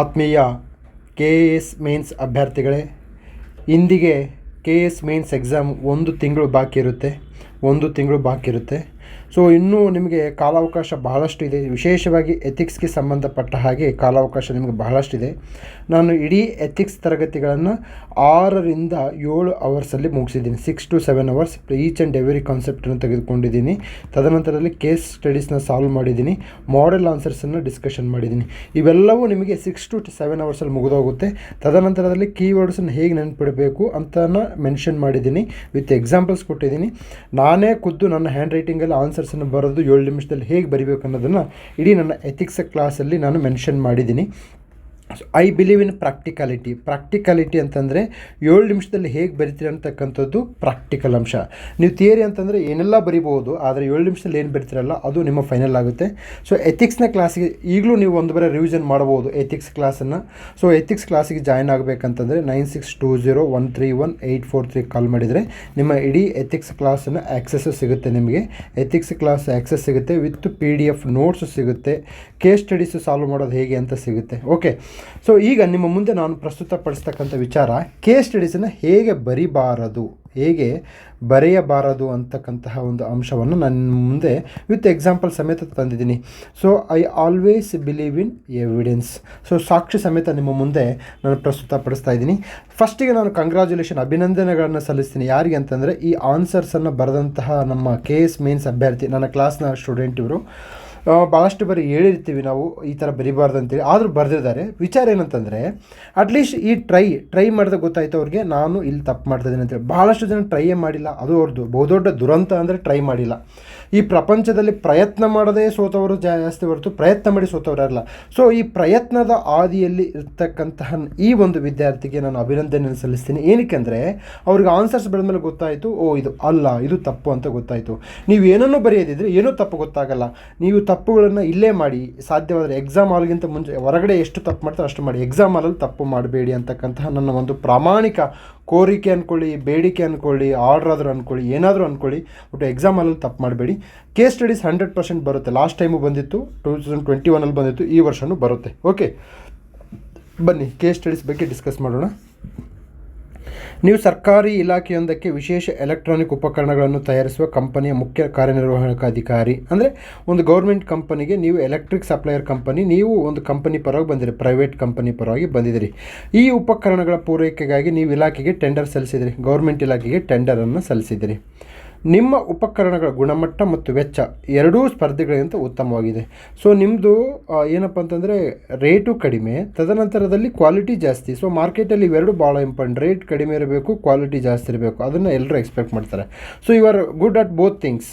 ಆತ್ಮೀಯ K A S mains ಅಭ್ಯರ್ಥಿಗಳೇ, ಇಂದಿಗೆ K A S mains exam ಒಂದು ತಿಂಗಳು ಬಾಕಿ ಇರುತ್ತೆ ಒಂದು ತಿಂಗಳು ಬಾಕಿ ಇರುತ್ತೆ ಸೊ ಇನ್ನೂ ನಿಮಗೆ ಕಾಲಾವಕಾಶ ಬಹಳಷ್ಟು ಇದೆ ವಿಶೇಷವಾಗಿ ಎಥಿಕ್ಸ್ಗೆ ಸಂಬಂಧಪಟ್ಟ ಹಾಗೆ ಕಾಲಾವಕಾಶ ನಿಮಗೆ ಬಹಳಷ್ಟಿದೆ. ನಾನು ಇಡೀ ಎಥಿಕ್ಸ್ ತರಗತಿಗಳನ್ನು ಆರರಿಂದ ಏಳು ಅವರ್ಸಲ್ಲಿ ಮುಗಿಸಿದ್ದೀನಿ. Six to seven hours each and every ಕಾನ್ಸೆಪ್ಟನ್ನು ತೆಗೆದುಕೊಂಡಿದ್ದೀನಿ. ತದನಂತರದಲ್ಲಿ ಕೇಸ್ ಸ್ಟಡೀಸ್ನ ಸಾಲ್ವ್ ಮಾಡಿದ್ದೀನಿ. ಮಾಡೆಲ್ ಆನ್ಸರ್ಸನ್ನು ಡಿಸ್ಕಷನ್ ಮಾಡಿದ್ದೀನಿ. ಇವೆಲ್ಲವೂ ನಿಮಗೆ ಸಿಕ್ಸ್ ಟು ಸೆವೆನ್ ಅವರ್ಸಲ್ಲಿ ಮುಗಿದೋಗುತ್ತೆ. ತದನಂತರದಲ್ಲಿ ಕೀವರ್ಡ್ಸನ್ನು ಹೇಗೆ ನೆನಪಿಡಬೇಕು ಅಂತ ಮೆನ್ಷನ್ ಮಾಡಿದ್ದೀನಿ. ವಿತ್ ಎಕ್ಸಾಂಪಲ್ಸ್ ಕೊಟ್ಟಿದ್ದೀನಿ. ನಾನೇ ಖುದ್ದು ನನ್ನ ಹ್ಯಾಂಡ್ ರೈಟಿಂಗಲ್ಲಿ ಆನ್ಸರ್ಸನ್ನು ಬರೋದು ಏಳು ನಿಮಿಷದಲ್ಲಿ ಹೇಗೆ ಬರಿಬೇಕು ಅನ್ನೋದನ್ನು ಇಡೀ ನನ್ನ ಎಥಿಕ್ಸ್ ಕ್ಲಾಸಲ್ಲಿ ನಾನು ಮೆನ್ಷನ್ ಮಾಡಿದ್ದೀನಿ. I believe in practicality practicality ಅಂತಂದರೆ ಏಳು ನಿಮಿಷದಲ್ಲಿ ಹೇಗೆ ಬರಿತೀರಿ ಅಂತಕ್ಕಂಥದ್ದು ಪ್ರಾಕ್ಟಿಕಲ್ ಅಂಶ. ನೀವು ಥಿಯರಿ ಅಂತಂದರೆ ಏನೆಲ್ಲ ಬರಿಬೋದು ಆದರೆ ಏಳು ನಿಮಿಷದಲ್ಲಿ ಏನು ಬರಿತೀರಲ್ಲ, ಅದು ನಿಮ್ಮ ಫೈನಲ್ ಆಗುತ್ತೆ. ಸೊ ಎಥಿಕ್ಸ್ನ ಕ್ಲಾಸಿಗೆ ಈಗಲೂ ನೀವು ಒಂದು ಬರೋ ರಿವಿಷನ್ ಮಾಡ್ಬೋದು ಎಥಿಕ್ಸ್ ಕ್ಲಾಸನ್ನು ಸೊ ಎಥಿಕ್ಸ್ ಕ್ಲಾಸಿಗೆ join ಆಗಬೇಕಂತಂದರೆ nine six two zero one three one eight four three call ಮಾಡಿದರೆ ನಿಮ್ಮ ಇಡೀ ಎಥಿಕ್ಸ್ ಕ್ಲಾಸನ್ನು ಆ್ಯಕ್ಸಸ್ಸು ಸಿಗುತ್ತೆ ನಿಮಗೆ. ಎಥಿಕ್ಸ್ ಕ್ಲಾಸ್ ಆ್ಯಕ್ಸಸ್ ಸಿಗುತ್ತೆ with P D F notes ಸಿಗುತ್ತೆ. ಕೇಸ್ ಸ್ಟಡೀಸು ಸಾಲ್ವ್ ಮಾಡೋದು ಹೇಗೆ ಅಂತ ಸಿಗುತ್ತೆ. ಓಕೆ ಸೊ ಈಗ ನಿಮ್ಮ ಮುಂದೆ ನಾನು ಪ್ರಸ್ತುತಪಡಿಸ್ತಕ್ಕಂಥ ವಿಚಾರ ಕೇಸ್ ಸ್ಟಡೀಸನ್ನು ಹೇಗೆ ಬರಿಬಾರದು, ಹೇಗೆ ಬರೆಯಬಾರದು ಅಂತಕ್ಕಂತಹ ಒಂದು ಅಂಶವನ್ನು ನಾನು ಮುಂದೆ ವಿತ್ ಎಕ್ಸಾಂಪಲ್ ಸಮೇತ ತಂದಿದ್ದೀನಿ. So I always believe in evidence so ಸಾಕ್ಷಿ ಸಮೇತ ನಿಮ್ಮ ಮುಂದೆ ನಾನು ಪ್ರಸ್ತುತಪಡಿಸ್ತಾ ಇದ್ದೀನಿ. ಫಸ್ಟಿಗೆ ನಾನು ಕಂಗ್ರ್ಯಾಚುಲೇಷನ್ ಅಭಿನಂದನೆಗಳನ್ನು ಸಲ್ಲಿಸ್ತೀನಿ. ಯಾರಿಗೆ ಅಂತಂದರೆ, ಈ ಆನ್ಸರ್ಸನ್ನು ಬರೆದಂತಹ ನಮ್ಮ ಕೆ ಎಸ್ ಮೇನ್ಸ್ ಅಭ್ಯರ್ಥಿ, ನನ್ನ ಕ್ಲಾಸ್ನ ಸ್ಟೂಡೆಂಟ್ ಇವರು. ಭಾಳಷ್ಟು ಬಾರಿ ಹೇಳಿರ್ತೀವಿ ನಾವು ಈ ಥರ ಬರಿಬಾರ್ದು ಅಂತೇಳಿ. ಆದರೂ ಬರೆದಿದ್ದಾರೆ. ವಿಚಾರ ಏನಂತಂದರೆ ಅಟ್ಲೀಸ್ಟ್ ಈ ಟ್ರೈ ಟ್ರೈ ಮಾಡಿದಾಗ ಗೊತ್ತಾಯ್ತು ಅವ್ರಿಗೆ, ನಾನು ಇಲ್ಲಿ ತಪ್ಪು ಮಾಡ್ತಿದ್ದೀನಿ ಅಂತೇಳಿ. ಭಾಳಷ್ಟು ಜನ ಟ್ರೈಯೇ ಮಾಡಿಲ್ಲ. ಅದು ಅವ್ರದ್ದು ಬಹುದೊಡ್ಡ ದುರಂತ ಅಂದರೆ ಟ್ರೈ ಮಾಡಿಲ್ಲ. ಈ ಪ್ರಪಂಚದಲ್ಲಿ ಪ್ರಯತ್ನ ಮಾಡದೇ ಸೋತವರು ಜಾಸ್ತಿ ಹೊರತು ಪ್ರಯತ್ನ ಮಾಡಿ ಸೋತವರಲ್ಲ ಸೊ ಈ ಪ್ರಯತ್ನದ ಆದಿಯಲ್ಲಿ ಇರ್ತಕ್ಕಂತಹ ಈ ಒಂದು ವಿದ್ಯಾರ್ಥಿಗೆ ನಾನು ಅಭಿನಂದನೆ ಸಲ್ಲಿಸ್ತೀನಿ. ಏನಕ್ಕೆ ಅಂದರೆ, ಅವ್ರಿಗೆ ಆನ್ಸರ್ಸ್ ಬೆಳೆದ ಮೇಲೆ ಗೊತ್ತಾಯಿತು, ಓ, ಇದು ಅಲ್ಲ, ಇದು ತಪ್ಪು ಅಂತ ಗೊತ್ತಾಯಿತು. ನೀವು ಏನನ್ನು ಬರೆಯೋದಿದ್ರೆ ಏನೂ ತಪ್ಪು ಗೊತ್ತಾಗಲ್ಲ. ನೀವು ತಪ್ಪುಗಳನ್ನು ಇಲ್ಲೇ ಮಾಡಿ, ಸಾಧ್ಯವಾದರೆ ಎಕ್ಸಾಮ್ ಹಾಲ್ಗಿಂತ ಮುಂಚೆ, ಹೊರಗಡೆ ಎಷ್ಟು ತಪ್ಪು ಮಾಡ್ತಾರೆ ಅಷ್ಟು ಮಾಡಿ ಎಕ್ಸಾಮ್ ಹಾಲಲ್ಲಿ ತಪ್ಪು ಮಾಡಬೇಡಿ ಅಂತಕ್ಕಂತಹ ನನ್ನ ಒಂದು ಪ್ರಾಮಾಣಿಕ ಕೋರಿಕೆ ಅಂದ್ಕೊಳ್ಳಿ ಬೇಡಿಕೆ ಅಂದ್ಕೊಳ್ಳಿ ಆರ್ಡ್ರ್ ಆದರೂ ಅಂದ್ಕೊಳ್ಳಿ ಏನಾದರೂ ಅಂದ್ಕೊಳ್ಳಿ ಬಟ್ ಎಕ್ಸಾಮ್ ಅಲ್ಲಿ ತಪ್ಪು ಮಾಡಬೇಡಿ. ಕೇಸ್ ಸ್ಟಡೀಸ್ ಹಂಡ್ರೆಡ್ ಪರ್ಸೆಂಟ್ ಬರುತ್ತೆ. ಲಾಸ್ಟ್ ಟೈಮು ಬಂದಿತ್ತು ಟೂ ತೌಸಂಡ್ ಟ್ವೆಂಟಿ ಒನಲ್ಲಿ ಬಂದಿತ್ತು, ಈ ವರ್ಷವೂ ಬರುತ್ತೆ. ಓಕೆ ಬನ್ನಿ ಕೇಸ್ ಸ್ಟಡೀಸ್ ಬಗ್ಗೆ ಡಿಸ್ಕಸ್ ಮಾಡೋಣ. ನೀವು ಸರ್ಕಾರಿ ಇಲಾಖೆಯೊಂದಕ್ಕೆ ವಿಶೇಷ ಎಲೆಕ್ಟ್ರಾನಿಕ್ ಉಪಕರಣಗಳನ್ನು ತಯಾರಿಸುವ ಕಂಪನಿಯ ಮುಖ್ಯ ಕಾರ್ಯನಿರ್ವಾಹಕ ಅಧಿಕಾರಿ ಅಂದರೆ ಒಂದು ಗೌರ್ಮೆಂಟ್ ಕಂಪನಿಗೆ ನೀವು ಎಲೆಕ್ಟ್ರಿಕ್ ಸಪ್ಲೈಯರ್ ಕಂಪನಿ, ನೀವು ಒಂದು ಕಂಪನಿ ಪರವಾಗಿ ಬಂದಿರಿ, ಪ್ರೈವೇಟ್ ಕಂಪನಿ ಪರವಾಗಿ ಬಂದಿದ್ದೀರಿ ಈ ಉಪಕರಣಗಳ ಪೂರೈಕೆಗಾಗಿ ನೀವು ಇಲಾಖೆಗೆ ಟೆಂಡರ್ ಸಲ್ಲಿಸಿದಿರಿ, ಗೌರ್ಮೆಂಟ್ ಇಲಾಖೆಗೆ ಟೆಂಡರನ್ನು ಸಲ್ಲಿಸಿದಿರಿ. ನಿಮ್ಮ ಉಪಕರಣಗಳ ಗುಣಮಟ್ಟ ಮತ್ತು ವೆಚ್ಚ ಎರಡೂ ಸ್ಪರ್ಧೆಗಳಿಗಿಂತ ಉತ್ತಮವಾಗಿದೆ. ಸೊ ನಿಮ್ಮದು ಏನಪ್ಪ ಅಂತಂದರೆ ರೇಟು ಕಡಿಮೆ, ತದನಂತರದಲ್ಲಿ ಕ್ವಾಲಿಟಿ ಜಾಸ್ತಿ. ಸೊ ಮಾರ್ಕೆಟಲ್ಲಿ ಇವೆರಡು ಭಾಳ ಇಂಪಾರ್ಟೆಂಟ್ ರೇಟ್ ಕಡಿಮೆ ಇರಬೇಕು ಕ್ವಾಲಿಟಿ ಜಾಸ್ತಿ ಇರಬೇಕು. ಅದನ್ನು ಎಲ್ಲರೂ ಎಕ್ಸ್ಪೆಕ್ಟ್ ಮಾಡ್ತಾರೆ. So you are good at both things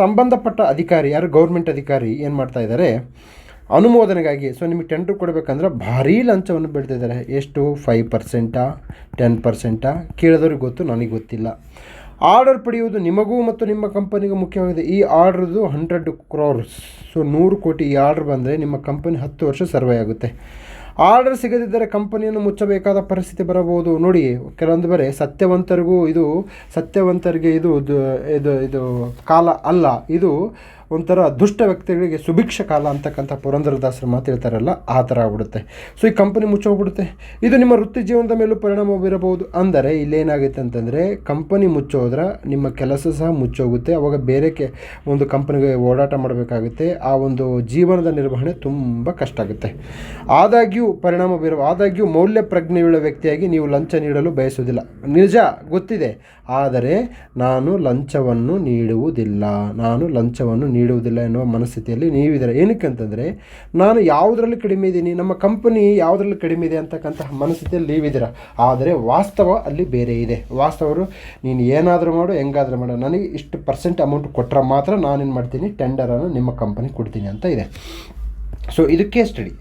ಸಂಬಂಧಪಟ್ಟ ಅಧಿಕಾರಿ, ಯಾರು ಗೌರ್ಮೆಂಟ್ ಅಧಿಕಾರಿ ಏನು ಮಾಡ್ತಾ ಇದ್ದಾರೆ ಅನುಮೋದನೆಗಾಗಿ ಸೊ ನಿಮಗೆ ಟೆಂಡರ್ ಕೊಡಬೇಕಂದ್ರೆ ಭಾರೀ ಲಂಚವನ್ನು ಬಿಡ್ತಿದ್ದಾರೆ ಎಷ್ಟು? ಫೈವ್ ಪರ್ಸೆಂಟಾ ಟೆನ್ ಪರ್ಸೆಂಟಾ ಕೇಳಿದವ್ರಿಗೆ ಗೊತ್ತು, ನನಗೆ ಗೊತ್ತಿಲ್ಲ. ಆರ್ಡರ್ ಪಡೆಯುವುದು ನಿಮಗೂ ಮತ್ತು ನಿಮ್ಮ ಕಂಪನಿಗೂ ಮುಖ್ಯವಾಗಿದೆ. ಈ ಆರ್ಡ್ರದು ಹಂಡ್ರೆಡ್ ಕ್ರೋರ್ಸ್. ಸೊ, ನೂರು ಕೋಟಿ ಈ ಆರ್ಡ್ರ್ ಬಂದರೆ ನಿಮ್ಮ ಕಂಪನಿ ಹತ್ತು ವರ್ಷ ಸರ್ವೇ ಆಗುತ್ತೆ. ಆರ್ಡರ್ ಸಿಗದಿದ್ದರೆ ಕಂಪನಿಯನ್ನು ಮುಚ್ಚಬೇಕಾದ ಪರಿಸ್ಥಿತಿ ಬರಬಹುದು. ನೋಡಿ ಕೆಲವೊಂದು ಬರೆ ಸತ್ಯವಂತರಿಗೂ ಇದು, ಸತ್ಯವಂತರಿಗೆ ಇದು ಇದು ಇದು ಕಾಲ ಅಲ್ಲ. ಇದು ಒಂಥರ ದುಷ್ಟ ವ್ಯಕ್ತಿಗಳಿಗೆ ಸುಭಿಕ್ಷ ಕಾಲ ಅಂತಕ್ಕಂಥ ಪುರಂದರದಾಸರು ಮಾತಿರ್ತಾರಲ್ಲ ಆ ಥರ ಆಗ್ಬಿಡುತ್ತೆ. ಸೊ ಈ ಕಂಪನಿ ಮುಚ್ಚೋಗ್ಬಿಡುತ್ತೆ ಇದು ನಿಮ್ಮ ವೃತ್ತಿ ಜೀವನದ ಮೇಲೂ ಪರಿಣಾಮ ಬೀರಬಹುದು. ಅಂದರೆ ಇಲ್ಲೇನಾಗುತ್ತೆ ಅಂತಂದರೆ, ಕಂಪನಿ ಮುಚ್ಚೋದ್ರೆ ನಿಮ್ಮ ಕೆಲಸ ಸಹ ಮುಚ್ಚೋಗುತ್ತೆ. ಅವಾಗ ಬೇರೆಕ್ಕೆ ಒಂದು ಕಂಪನಿಗೆ ಓಡಾಟ ಮಾಡಬೇಕಾಗುತ್ತೆ. ಆ ಒಂದು ಜೀವನದ ನಿರ್ವಹಣೆ ತುಂಬ ಕಷ್ಟ ಆಗುತ್ತೆ. ಆದಾಗ್ಯೂ ಪರಿಣಾಮ ಬೀರುವ, ಆದಾಗ್ಯೂ ಮೌಲ್ಯ ಪ್ರಜ್ಞೆಯುಳ್ಳ ವ್ಯಕ್ತಿಯಾಗಿ ನೀವು ಲಂಚ ನೀಡಲು ಬಯಸುವುದಿಲ್ಲ. ನಿಜ, ಗೊತ್ತಿದೆ. ಆದರೆ, ನಾನು ಲಂಚವನ್ನು ನೀಡುವುದಿಲ್ಲ. ನಾನು ಲಂಚವನ್ನು ನೀಡುವುದಿಲ್ಲ ಎನ್ನುವ ಮನಸ್ಥಿತಿಯಲ್ಲಿ ನೀವಿದ್ದೀರ ಏನಕ್ಕೆ ಅಂತಂದರೆ, ನಾನು ಯಾವುದರಲ್ಲಿ ಕಡಿಮೆ ಇದ್ದೀನಿ, ನಮ್ಮ ಕಂಪನಿ ಯಾವುದರಲ್ಲಿ ಕಡಿಮೆ ಇದೆ ಅಂತಕ್ಕಂತಹ ಮನಸ್ಥಿತಿಯಲ್ಲಿ ನೀವಿದ್ದೀರ ಆದರೆ ವಾಸ್ತವ ಅಲ್ಲಿ ಬೇರೆ ಇದೆ. ವಾಸ್ತವರು, ನೀನು ಏನಾದರೂ ಮಾಡು, ಹೆಂಗಾದರೂ ಮಾಡು. ನನಗೆ ಇಷ್ಟು ಪರ್ಸೆಂಟ್ ಅಮೌಂಟ್ ಕೊಟ್ಟರೆ ಮಾತ್ರ ನಾನೇನು ಮಾಡ್ತೀನಿ? ಟೆಂಡರನ್ನು ನಿಮ್ಮ ಕಂಪನಿ ಕೊಡ್ತೀನಿ ಅಂತ ಇದೆ. ಸೊ ಇದಕ್ಕೆ ಸ್ಟಡಿ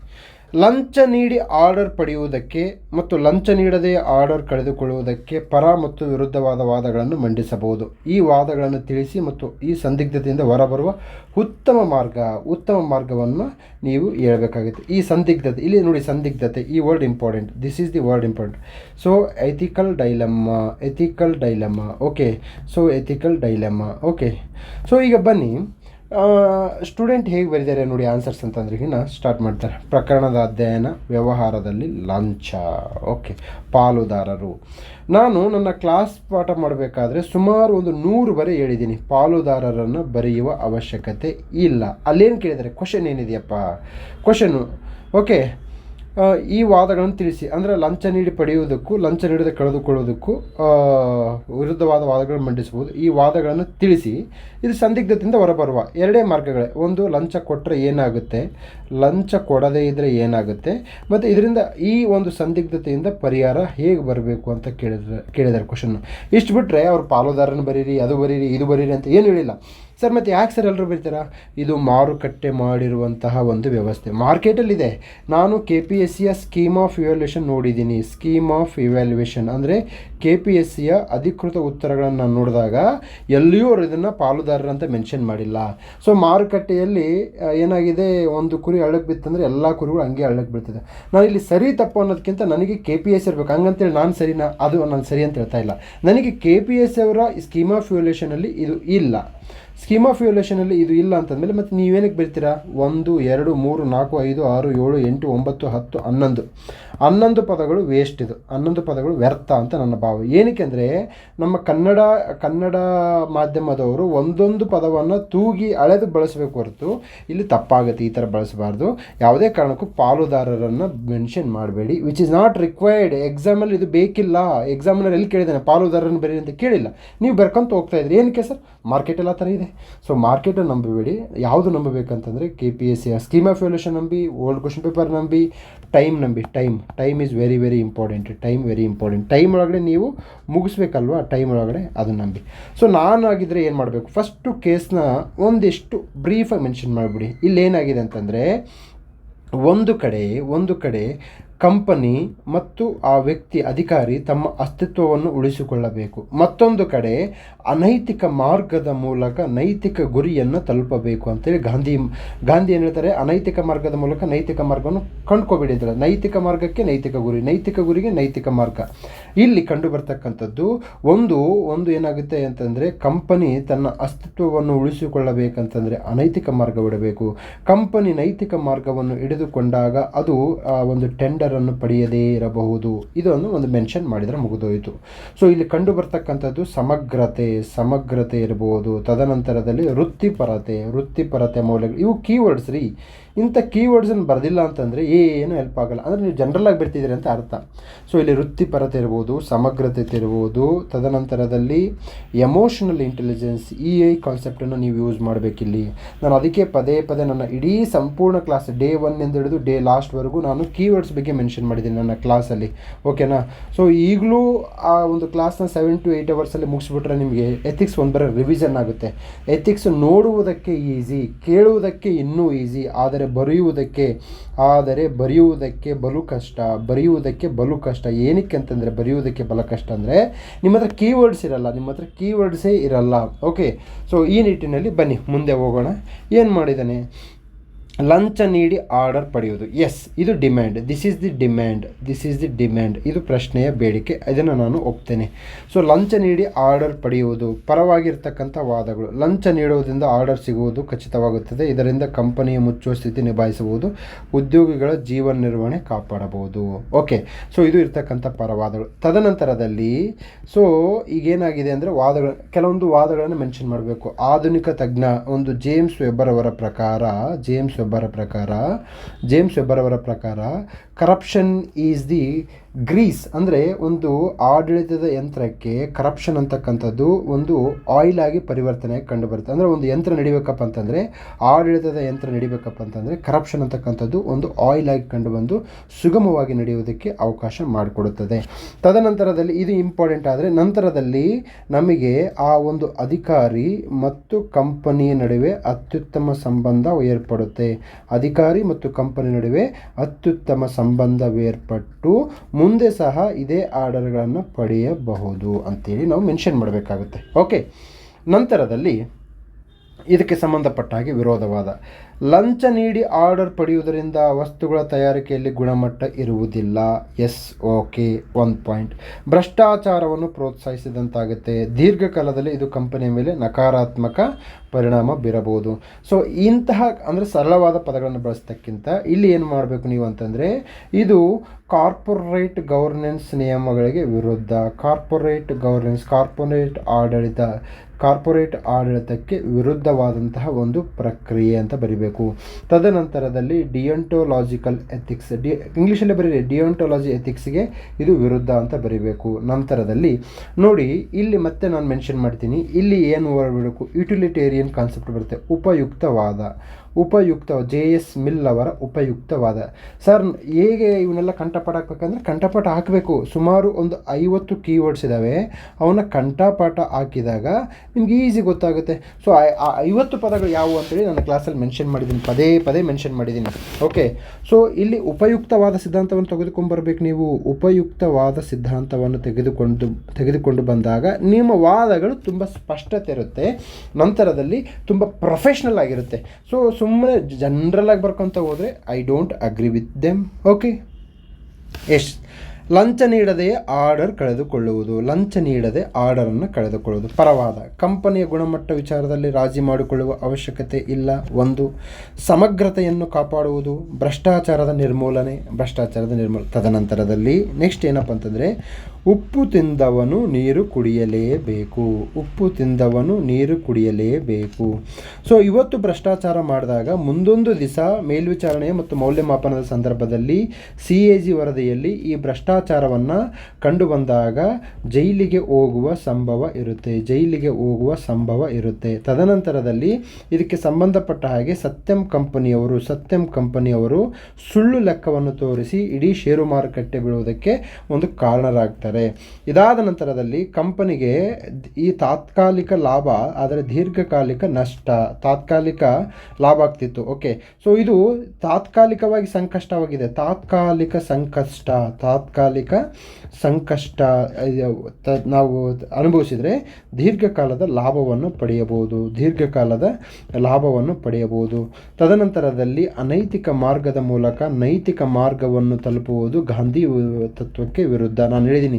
ಲಂಚ ನೀಡಿ ಆರ್ಡರ್ ಪಡೆಯುವುದಕ್ಕೆ ಮತ್ತು ಲಂಚ ನೀಡದೆ ಆರ್ಡರ್ ಕಳೆದುಕೊಳ್ಳುವುದಕ್ಕೆ ಪರ ಮತ್ತು ವಿರುದ್ಧವಾದ ವಾದಗಳನ್ನು ಮಂಡಿಸಬಹುದು. ಈ ವಾದಗಳನ್ನು ತಿಳಿಸಿ ಮತ್ತು ಈ ಸಂದಿಗ್ಧತೆಯಿಂದ ಹೊರಬರುವ ಉತ್ತಮ ಮಾರ್ಗ, ಉತ್ತಮ ಮಾರ್ಗವನ್ನು ನೀವು ಹೇಳಬೇಕಾಗುತ್ತೆ. ಈ ಸಂದಿಗ್ಧತೆ, ಇಲ್ಲಿ ನೋಡಿ ಸಂದಿಗ್ಧತೆ, ಈ word important this is the word important so ethical dilemma ethical dilemma okay so ethical dilemma okay so ಈಗ ಬನ್ನಿ. ಸ್ಟೂಡೆಂಟ್ ಹೇಗೆ ಬರೀತಾರೆ ನೋಡಿ ಆನ್ಸರ್ಸ್ ಅಂತಂದ್ರೆ ಇನ್ನು ಸ್ಟಾರ್ಟ್ ಮಾಡ್ತಾರೆ. ಪ್ರಕರಣದ ಅಧ್ಯಯನ, ವ್ಯವಹಾರದಲ್ಲಿ ಲಂಚ ಓಕೆ ಪಾಲುದಾರರು. ನಾನು ನನ್ನ ಕ್ಲಾಸ್ ಪಾಠ ಮಾಡಬೇಕಾದ್ರೆ ಸುಮಾರು ಒಂದು ನೂರು ಬರೆ ಹೇಳಿದ್ದೀನಿ. ಪಾಲುದಾರರನ್ನು ಬರೆಯುವ ಅವಶ್ಯಕತೆ ಇಲ್ಲ. ಅಲ್ಲೇನು ಕೇಳಿದರೆ? ಕ್ವಶನ್ ಏನಿದೆಯಪ್ಪ? ಕ್ವಶನ್ನು ಓಕೆ ಈ ವಾದಗಳನ್ನು ತಿಳಿಸಿ. ಅಂದರೆ ಲಂಚ ನೀಡಿ ಪಡೆಯುವುದಕ್ಕೂ, ಲಂಚ ನೀಡದೆ ಕಳೆದುಕೊಳ್ಳುವುದಕ್ಕೂ ವಿರುದ್ಧವಾದ ವಾದಗಳನ್ನು ಮಂಡಿಸಬಹುದು. ಈ ವಾದಗಳನ್ನು ತಿಳಿಸಿ. ಇದು ಸಂದಿಗ್ಧದಿಂದ ಹೊರಬರುವ ಎರಡೇ ಮಾರ್ಗಗಳೇ. ಒಂದು, ಲಂಚ ಕೊಟ್ಟರೆ ಏನಾಗುತ್ತೆ? ಲಂಚ ಕೊಡದೇ ಇದ್ದರೆ ಏನಾಗುತ್ತೆ? ಮತ್ತು ಇದರಿಂದ ಈ ಒಂದು ಸಂದಿಗ್ಧತೆಯಿಂದ ಪರಿಹಾರ ಹೇಗೆ ಬರಬೇಕು ಅಂತ ಕೇಳಿದ್ರೆ, ಕೇಳಿದ್ದಾರೆ ಕ್ವಶನ್ನು ಇಷ್ಟು ಬಿಟ್ಟರೆ ಅವ್ರು ಪಾಲುದಾರನ ಬರೀರಿ, ಅದು ಬರೀರಿ, ಇದು ಬರೀರಿ ಅಂತ ಏನು ಹೇಳಿಲ್ಲ. ಸರ್, ಮತ್ತು ಯಾಕೆ ಸರ್ ಎಲ್ಲರೂ ಬರೀತಾರಾ ಇದು ಮಾರುಕಟ್ಟೆ ಮಾಡಿರುವಂತಹ ಒಂದು ವ್ಯವಸ್ಥೆ. ಮಾರ್ಕೆಟಲ್ಲಿದೆ. ನಾನು ಕೆ ಪಿ ಎಸ್ ಸಿಯ ಸ್ಕೀಮ್ ಆಫ್ ಇವ್ಯಾಲ್ಯೂಷನ್ ನೋಡಿದ್ದೀನಿ. ಸ್ಕೀಮ್ ಆಫ್ ಇವ್ಯಾಲ್ಯೂಯೇಷನ್ ಅಂದರೆ ಕೆ ಪಿ ಎಸ್ ಸಿಯ ಅಧಿಕೃತ ಉತ್ತರಗಳನ್ನು ನೋಡಿದಾಗ ಎಲ್ಲಿಯೂ ಅವರು ಇದನ್ನು ಪಾಲುದಾರರಂತ ಮೆನ್ಷನ್ ಮಾಡಿಲ್ಲ. ಸೊ ಮಾರುಕಟ್ಟೆಯಲ್ಲಿ ಏನಾಗಿದೆ? ಒಂದು ಕುರಿ ಹಳ್ಳಕ್ಕೆ ಬಿತ್ತಂದರೆ ಎಲ್ಲ ಕುರಿಗಳು ಹಂಗೆ ಹಳ್ಳಕ್ಕೆ ಬೀಳ್ತದೆ. ನಾನು ಇಲ್ಲಿ ಸರಿ ತಪ್ಪು ಅನ್ನೋದಕ್ಕಿಂತ ನನಗೆ ಕೆ ಪಿ ಎಸ್ ಇರಬೇಕು. ಹಂಗಂತೇಳಿ ನಾನು ಸರಿನಾ? ಅದು ನಾನು ಸರಿ ಅಂತ ಹೇಳ್ತಾ ಇಲ್ಲ. ನನಗೆ ಕೆ ಪಿ ಎಸ್ ಅವರ ಸ್ಕೀಮ್ ಆಫ್ ಇವ್ಯಾಲ್ಯೂಷನಲ್ಲಿ ಇದು ಇಲ್ಲ. ಸ್ಕೀಮ್ ಆಫ್ ವ್ಯೂಲೇಷನಲ್ಲಿ ಇದು ಇಲ್ಲ ಅಂತಂದಮೇಲೆ ಮತ್ತು ನೀವೇನಕ್ಕೆ ಬರ್ತೀರಾ ಒಂದು, ಎರಡು, ಮೂರು, ನಾಲ್ಕು, ಐದು, ಆರು, ಏಳು, ಎಂಟು, ಒಂಬತ್ತು, ಹತ್ತು, ಹನ್ನೊಂದು. ಹನ್ನೊಂದು ಪದಗಳು ವೇಸ್ಟ್ ಇದು. ಹನ್ನೊಂದು ಪದಗಳು ವ್ಯರ್ಥ ಅಂತ ನನ್ನ ಭಾವ. ಏನಕ್ಕೆ ಅಂದರೆ ನಮ್ಮ ಕನ್ನಡ ಕನ್ನಡ ಮಾಧ್ಯಮದವರು ಒಂದೊಂದು ಪದವನ್ನು ತೂಗಿ ಅಳೆದು ಬಳಸಬೇಕು ಹೊರತು ಇಲ್ಲಿ ತಪ್ಪಾಗುತ್ತೆ, ಈ ಥರ ಬಳಸಬಾರ್ದು. ಯಾವುದೇ ಕಾರಣಕ್ಕೂ ಪಾಲುದಾರರನ್ನು ಮೆನ್ಷನ್ ಮಾಡಬೇಡಿ. ವಿಚ್ ಇಸ್ ನಾಟ್ ರಿಕ್ವೈರ್ಡ್ ಎಕ್ಸಾಮಲ್ಲಿ ಇದು ಬೇಕಿಲ್ಲ. ಎಕ್ಸಾಮಿನರ್ ಎಲ್ಲಿ ಕೇಳಿದ್ದಾನೆ? ಪಾಲುದಾರರನ್ನು ಬರೀ ಅಂತ ಕೇಳಿಲ್ಲ. ನೀವು ಬರ್ಕೊಂತ ಹೋಗ್ತಾ ಇದ್ರಿ. ಏನಕ್ಕೆ ಸರ್? ಮಾರ್ಕೆಟ್ ಆ ಥರ ಇದೆ. ಸೊ ಮಾರ್ಕೆಟನ್ನು ನಂಬಬೇಡಿ. ಯಾವುದು ನಂಬಬೇಕಂತಂದರೆ K P S C scheme of ನಂಬಿ ಓಲ್ಡ್ ಕ್ವಶನ್ ಪೇಪರ್ ನಂಬಿ ಟೈಮ್ ನಂಬಿ, time. Time is very very important time very important time ಒಳಗಡೆ ನೀವು ಮುಗಿಸ್ಬೇಕಲ್ವ? ಟೈಮ್ ಒಳಗಡೆ ಅದು ನಂಬಿ. ಸೊ ನಾನು ಆಗಿದ್ದರೆ ಏನು ಮಾಡಬೇಕು? ಫಸ್ಟು ಕೇಸ್ನ ಒಂದಿಷ್ಟು ಬ್ರೀಫಾಗಿ ಮೆನ್ಷನ್ ಮಾಡಿಬಿಡಿ. ಇಲ್ಲೇನಾಗಿದೆ ಅಂತಂದರೆ, ಒಂದು ಕಡೆ ಒಂದು ಕಡೆ ಕಂಪನಿ ಮತ್ತು ಆ ವ್ಯಕ್ತಿ ಅಧಿಕಾರಿ ತಮ್ಮ ಅಸ್ತಿತ್ವವನ್ನು ಉಳಿಸಿಕೊಳ್ಳಬೇಕು. ಮತ್ತೊಂದು ಕಡೆ, ಅನೈತಿಕ ಮಾರ್ಗದ ಮೂಲಕ ನೈತಿಕ ಗುರಿಯನ್ನು ತಲುಪಬೇಕು ಅಂತೇಳಿ ಗಾಂಧಿ ಗಾಂಧಿ ಏನು ಹೇಳ್ತಾರೆ? ಅನೈತಿಕ ಮಾರ್ಗದ ಮೂಲಕ ನೈತಿಕ ಮಾರ್ಗವನ್ನು ಕಂಡುಕೊಬಿಡಿದ್ರೆ ನೈತಿಕ ಮಾರ್ಗಕ್ಕೆ ನೈತಿಕ ಗುರಿ, ನೈತಿಕ ಗುರಿಗೆ ನೈತಿಕ ಮಾರ್ಗ. ಇಲ್ಲಿ ಕಂಡು ಬರ್ತಕ್ಕಂಥದ್ದು ಒಂದು ಒಂದು ಏನಾಗುತ್ತೆ ಅಂತಂದರೆ ಕಂಪನಿ ತನ್ನ ಅಸ್ತಿತ್ವವನ್ನು ಉಳಿಸಿಕೊಳ್ಳಬೇಕಂತಂದರೆ ಅನೈತಿಕ ಮಾರ್ಗ ಬಿಡಬೇಕು. ಕಂಪನಿ ನೈತಿಕ ಮಾರ್ಗವನ್ನು ಹಿಡಿದುಕೊಂಡಾಗ ಅದು ಒಂದು ಒಂದು ಟೆಂಡರನ್ನು ಪಡೆಯದೇ ಇರಬಹುದು. ಇದನ್ನು ಒಂದು ಮೆನ್ಷನ್ ಮಾಡಿದರೆ ಮುಗಿದೋಯಿತು. ಸೊ ಇಲ್ಲಿ ಕಂಡು ಬರ್ತಕ್ಕಂಥದ್ದು ಸಮಗ್ರತೆ ಸಮಗ್ರತೆ ಇರಬಹುದು. ತದನಂತರದಲ್ಲಿ ವೃತ್ತಿಪರತೆ ವೃತ್ತಿಪರತೆ ಮೌಲ್ಯಗಳು. ಇವು ಕೀವರ್ಡ್ಸ್ ರೀ. ಇಂಥ ಕೀವರ್ಡ್ಸನ್ನು ಬರೆದಿಲ್ಲ ಅಂತಂದರೆ ಏನು ಹೆಲ್ಪ್ ಆಗಲ್ಲ. ಅಂದರೆ ನೀವು ಜನರಲ್ ಆಗಿ ಬಿಡ್ತಿದ್ದೀರಿ ಅಂತ ಅರ್ಥ. ಸೊ ಇಲ್ಲಿ ವೃತ್ತಿಪರತೆ ಇರ್ಬೋದು, ಸಮಗ್ರತೆ ಇರ್ಬೋದು, ತದನಂತರದಲ್ಲಿ ಎಮೋಷನಲ್ ಇಂಟೆಲಿಜೆನ್ಸ್ ಈ ಐ ಕಾನ್ಸೆಪ್ಟನ್ನು ನೀವು ಯೂಸ್ ಮಾಡಬೇಕಿಲ್ಲಿ. ನಾನು ಅದಕ್ಕೆ ಪದೇ ಪದೇ ನನ್ನ ಇಡೀ ಸಂಪೂರ್ಣ ಕ್ಲಾಸ್ ಡೇ ಒನ್ನಿಂದ ಹಿಡಿದು ಡೇ ಲಾಸ್ಟ್ವರೆಗೂ ನಾನು ಕೀವರ್ಡ್ಸ್ ಬಗ್ಗೆ ಮೆನ್ಷನ್ ಮಾಡಿದ್ದೀನಿ ನನ್ನ ಕ್ಲಾಸಲ್ಲಿ ಓಕೆನಾ ಸೊ ಈಗಲೂ ಆ ಒಂದು ಕ್ಲಾಸ್ನ ಸೆವೆನ್ ಟು ಏಯ್ಟ್ ಅವರ್ಸಲ್ಲಿ ಮುಗಿಸ್ಬಿಟ್ರೆ ನಿಮಗೆ ಎಥಿಕ್ಸ್ ಒಂದು ಬರೋ ರಿವಿಷನ್ ಆಗುತ್ತೆ. ಎಥಿಕ್ಸ್ ನೋಡುವುದಕ್ಕೆ ಈಸಿ ಕೇಳುವುದಕ್ಕೆ ಇನ್ನೂ ಈಸಿ ಆದರೆ ಬರೆಯುವುದಕ್ಕೆ, ಆದರೆ ಬರೆಯುವುದಕ್ಕೆ ಬಲು ಕಷ್ಟ. ಬರೆಯುವುದಕ್ಕೆ ಬಲು ಕಷ್ಟ. ಏನಕ್ಕೆ ಅಂತಂದರೆ, ಬರೆಯುವುದಕ್ಕೆ ಬಲ ಕಷ್ಟ ಅಂದರೆ, ನಿಮ್ಮ ಹತ್ರ ಕೀವರ್ಡ್ಸ್ ಇರಲ್ಲ, ನಿಮ್ಮ ಹತ್ರ ಕೀವರ್ಡ್ಸೇ ಇರಲ್ಲ. ಓಕೆ ಸೊ ಈ ನಿಟ್ಟಿನಲ್ಲಿ ಬನ್ನಿ. ಮುಂದೆ ಹೋಗೋಣ. ಏನು ಮಾಡಿದ್ದಾನೆ? ಲಂಚ ನೀಡಿ ಆರ್ಡರ್ ಪಡೆಯುವುದು. ಎಸ್ ಇದು demand this is the demand this is the demand ಇದು ಪ್ರಶ್ನೆಯ ಬೇಡಿಕೆ. ಇದನ್ನು ನಾನು ಒಪ್ತೇನೆ. ಸೊ ಲಂಚ ನೀಡಿ ಆರ್ಡರ್ ಪಡೆಯುವುದು ಪರವಾಗಿರ್ತಕ್ಕಂಥ ವಾದಗಳು. ಲಂಚ ನೀಡುವುದರಿಂದ ಆರ್ಡರ್ ಸಿಗುವುದು ಖಚಿತವಾಗುತ್ತದೆ. ಇದರಿಂದ ಕಂಪನಿಯ ಮುಚ್ಚುವ ಸ್ಥಿತಿ ನಿಭಾಯಿಸಬಹುದು. ಉದ್ಯೋಗಿಗಳ ಜೀವನ ನಿರ್ವಹಣೆ ಕಾಪಾಡಬಹುದು. ಓಕೆ ಸೊ ಇದು ಇರ್ತಕ್ಕಂಥ ಪರವಾದಗಳು. ತದನಂತರದಲ್ಲಿ ಸೊ ಈಗೇನಾಗಿದೆ ಅಂದರೆ ವಾದಗಳು, ಕೆಲವೊಂದು ವಾದಗಳನ್ನು ಮೆನ್ಷನ್ ಮಾಡಬೇಕು. ಆಧುನಿಕ ತಜ್ಞ, ಒಂದು ಜೇಮ್ಸ್ ವೆಬ್ಬರ್ ಅವರ ಪ್ರಕಾರ ಜೇಮ್ಸ್ ವೆಬ್ಬರ ಪ್ರಕಾರ ಜೇಮ್ಸ್ ವೆಬ್ಬರ್ ಅವರ ಪ್ರಕಾರ ಕರಪ್ಷನ್ ಈಸ್ ದಿ ಗ್ರೀಸ್ ಅಂದರೆ ಒಂದು ಆಡಳಿತದ ಯಂತ್ರಕ್ಕೆ ಕರಪ್ಷನ್ ಅಂತಕ್ಕಂಥದ್ದು ಒಂದು ಆಯಿಲ್ ಆಗಿ ಪರಿವರ್ತನೆ ಕಂಡುಬರುತ್ತೆ. ಅಂದರೆ ಒಂದು ಯಂತ್ರ ನಡಿಬೇಕಪ್ಪ ಅಂತಂದರೆ, ಆಡಳಿತದ ಯಂತ್ರ ನಡಿಬೇಕಪ್ಪ ಅಂತಂದರೆ ಕರಪ್ಷನ್ ಅಂತಕ್ಕಂಥದ್ದು ಒಂದು ಆಯಿಲ್ ಆಗಿ ಕಂಡುಬಂದು ಸುಗಮವಾಗಿ ನಡೆಯುವುದಕ್ಕೆ ಅವಕಾಶ ಮಾಡಿಕೊಡುತ್ತದೆ. ತದನಂತರದಲ್ಲಿ ಇದು ಇಂಪಾರ್ಟೆಂಟ್ ಆದರೆ ನಂತರದಲ್ಲಿ ನಮಗೆ ಆ ಒಂದು ಅಧಿಕಾರಿ ಮತ್ತು ಕಂಪನಿಯ ನಡುವೆ ಅತ್ಯುತ್ತಮ ಸಂಬಂಧ ಏರ್ಪಡುತ್ತೆ. ಅಧಿಕಾರಿ ಮತ್ತು ಕಂಪನಿ ನಡುವೆ ಅತ್ಯುತ್ತಮ ಸಂಬಂಧವೇರ್ಪಟ್ಟು ಮುಂದೆ ಸಹ ಇದೇ ಆರ್ಡರ್ಗಳನ್ನು ಪಡೆಯಬಹುದು ಅಂತೇಳಿ ನಾವು ಮೆನ್ಷನ್ ಮಾಡಬೇಕಾಗುತ್ತೆ. ಓಕೆ. ನಂತರದಲ್ಲಿ ಇದಕ್ಕೆ ಸಂಬಂಧಪಟ್ಟ ಹಾಗೆ ವಿರೋಧವಾದ ಲಂಚ ನೀಡಿ ಆರ್ಡರ್ ಪಡೆಯುವುದರಿಂದ ವಸ್ತುಗಳ ತಯಾರಿಕೆಯಲ್ಲಿ ಗುಣಮಟ್ಟ ಇರುವುದಿಲ್ಲ. Yes okay one point. ಭ್ರಷ್ಟಾಚಾರವನ್ನು ಪ್ರೋತ್ಸಾಹಿಸಿದಂತಾಗುತ್ತೆ. ದೀರ್ಘಕಾಲದಲ್ಲಿ ಇದು ಕಂಪನಿಯ ಮೇಲೆ ನಕಾರಾತ್ಮಕ ಪರಿಣಾಮ ಬೀರಬಹುದು. ಸೊ ಇಂತಹ ಅಂದರೆ ಸರಳವಾದ ಪದಗಳನ್ನು ಬಳಸ್ತಕ್ಕಿಂತ ಇಲ್ಲಿ ಏನು ಮಾಡಬೇಕು ನೀವು ಅಂತಂದರೆ, ಇದು ಕಾರ್ಪೊರೇಟ್ ಗವರ್ನೆನ್ಸ್ ನಿಯಮಗಳಿಗೆ ವಿರುದ್ಧ. ಕಾರ್ಪೊರೇಟ್ ಗವರ್ನೆನ್ಸ್ ಕಾರ್ಪೊರೇಟ್ ಆಡಳಿತ ಕಾರ್ಪೊರೇಟ್ ಆಡಳಿತಕ್ಕೆ ವಿರುದ್ಧವಾದಂತಹ ಒಂದು ಪ್ರಕ್ರಿಯೆ ಅಂತ ಬರಿಬೇಕು. ತದನಂತರದಲ್ಲಿ ಡಿಯಂಟೋಲಾಜಿಕಲ್ ಎಥಿಕ್ಸ್ ಡಿ, ಇಂಗ್ಲೀಷಲ್ಲಿ ಬರೀರಿ ಡಿಯಂಟೋಲಾಜಿ ಎಥಿಕ್ಸ್ಗೆ ಇದು ವಿರುದ್ಧ ಅಂತ ಬರಿಬೇಕು. ನಂತರದಲ್ಲಿ ನೋಡಿ, ಇಲ್ಲಿ ಮತ್ತೆ ನಾನು ಮೆನ್ಷನ್ ಮಾಡ್ತೀನಿ. ಇಲ್ಲಿ ಏನು ಬರಬೇಕು ಯುಟಿಲಿಟೇರಿಯನ್ ಕಾನ್ಸೆಪ್ಟ್ ಬರುತ್ತೆ. ಉಪಯುಕ್ತವಾದ. ಉಪಯುಕ್ತ ಜೆ ಎಸ್ ಮಿಲ್ ಅವರ ಉಪಯುಕ್ತವಾದ. ಸರ್, ಹೇಗೆ ಇವನ್ನೆಲ್ಲ ಕಂಠಪಾಠ ಹಾಕ್ಬೇಕಂದ್ರೆ ಕಂಠಪಾಠ ಹಾಕಬೇಕು. ಸುಮಾರು ಒಂದು ಐವತ್ತು ಕೀವರ್ಡ್ಸ್ ಇದ್ದಾವೆ ಅವನ್ನ ಕಂಠಪಾಠ ಹಾಕಿದಾಗ ನಿಮ್ಗೆ ಈಸಿ ಗೊತ್ತಾಗುತ್ತೆ. ಸೊ ಆ ಐವತ್ತು ಪದಗಳು ಯಾವುವು ಅಂತೇಳಿ ನನ್ನ ಕ್ಲಾಸಲ್ಲಿ ಮೆನ್ಷನ್ ಮಾಡಿದ್ದೀನಿ. ಪದೇ ಪದೇ ಮೆನ್ಷನ್ ಮಾಡಿದ್ದೀನಿ. ಓಕೆ ಸೊ ಇಲ್ಲಿ ಉಪಯುಕ್ತವಾದ ಸಿದ್ಧಾಂತವನ್ನು ತೆಗೆದುಕೊಂಡ್ಬರ್ಬೇಕು ನೀವು. ಉಪಯುಕ್ತವಾದ ಸಿದ್ಧಾಂತವನ್ನು ತೆಗೆದುಕೊಂಡು ತೆಗೆದುಕೊಂಡು ಬಂದಾಗ ನಿಮ್ಮ ವಾದಗಳು ತುಂಬ ಸ್ಪಷ್ಟತೆ ಇರುತ್ತೆ. ನಂತರದಲ್ಲಿ ತುಂಬ ಪ್ರೊಫೆಷ್ನಲ್ ಆಗಿರುತ್ತೆ. ಸೊ ಸುಮ್ಮನೆ ಜನರಲ್ ಆಗಿ ಬರ್ಕೊತ ಹೋದರೆ I don't agree with them okay yes ಲಂಚ ನೀಡದೆ ಆರ್ಡರ್ ಕಳೆದುಕೊಳ್ಳುವುದು, ಲಂಚ ನೀಡದೆ ಆರ್ಡರನ್ನು ಕಳೆದುಕೊಳ್ಳುವುದು. ಪರವಾದ. ಕಂಪನಿಯ ಗುಣಮಟ್ಟ ವಿಚಾರದಲ್ಲಿ ರಾಜಿ ಮಾಡಿಕೊಳ್ಳುವ ಅವಶ್ಯಕತೆ ಇಲ್ಲ. ಒಂದು, ಸಮಗ್ರತೆಯನ್ನು ಕಾಪಾಡುವುದು, ಭ್ರಷ್ಟಾಚಾರದ ನಿರ್ಮೂಲನೆ, ಭ್ರಷ್ಟಾಚಾರದ ನಿರ್ಮೂಲ ತದನಂತರದಲ್ಲಿ. ನೆಕ್ಸ್ಟ್ ಏನಪ್ಪ ಅಂತಂದರೆ ಉಪ್ಪು ತಿಂದವನು ನೀರು ಕುಡಿಯಲೇಬೇಕು. ಉಪ್ಪು ತಿಂದವನು ನೀರು ಕುಡಿಯಲೇಬೇಕು. ಸೊ ಇವತ್ತು ಭ್ರಷ್ಟಾಚಾರ ಮಾಡಿದಾಗ ಮುಂದೊಂದು ದಿವಸ ಮೇಲ್ವಿಚಾರಣೆ ಮತ್ತು ಮೌಲ್ಯಮಾಪನದ ಸಂದರ್ಭದಲ್ಲಿ ಸಿ ಎ ಜಿ ವರದಿಯಲ್ಲಿ ಈ ಭ್ರಷ್ಟಾಚಾರವನ್ನು ಕಂಡು ಬಂದಾಗ ಜೈಲಿಗೆ ಹೋಗುವ ಸಂಭವ ಇರುತ್ತೆ. ಜೈಲಿಗೆ ಹೋಗುವ ಸಂಭವ ಇರುತ್ತೆ. ತದನಂತರದಲ್ಲಿ ಇದಕ್ಕೆ ಸಂಬಂಧಪಟ್ಟ ಹಾಗೆ ಸತ್ಯಂ ಕಂಪನಿಯವರು ಸತ್ಯಂ ಕಂಪನಿಯವರು ಸುಳ್ಳು ಲೆಕ್ಕವನ್ನು ತೋರಿಸಿ ಇಡೀ ಷೇರು ಮಾರುಕಟ್ಟೆ ಬೀಳುವುದಕ್ಕೆ ಒಂದು ಕಾರಣರಾಗ್ತಾರೆ. ಇದಾದ ನಂತರದಲ್ಲಿ ಕಂಪನಿಗೆ ಈ ತಾತ್ಕಾಲಿಕ ಲಾಭ, ಆದರೆ ದೀರ್ಘಕಾಲಿಕ ನಷ್ಟ, ತಾತ್ಕಾಲಿಕ ಲಾಭ ಆಗ್ತಿತ್ತು. ಓಕೆ ಸೊ ಇದು ತಾತ್ಕಾಲಿಕವಾಗಿ ಸಂಕಷ್ಟವಾಗಿದೆ. ತಾತ್ಕಾಲಿಕ ಸಂಕಷ್ಟ ತಾತ್ಕಾಲಿಕ ಸಂಕಷ್ಟ ನಾವು ಅನುಭವಿಸಿದರೆ ದೀರ್ಘಕಾಲದ ಲಾಭವನ್ನು ಪಡೆಯಬಹುದು, ದೀರ್ಘಕಾಲದ ಲಾಭವನ್ನು ಪಡೆಯಬಹುದು. ತದನಂತರದಲ್ಲಿ ಅನೈತಿಕ ಮಾರ್ಗದ ಮೂಲಕ ನೈತಿಕ ಮಾರ್ಗವನ್ನು ತಲುಪುವುದು ಗಾಂಧಿ ತತ್ವಕ್ಕೆ ವಿರುದ್ಧ. ನಾನು ಹೇಳಿದ್ದೀನಿ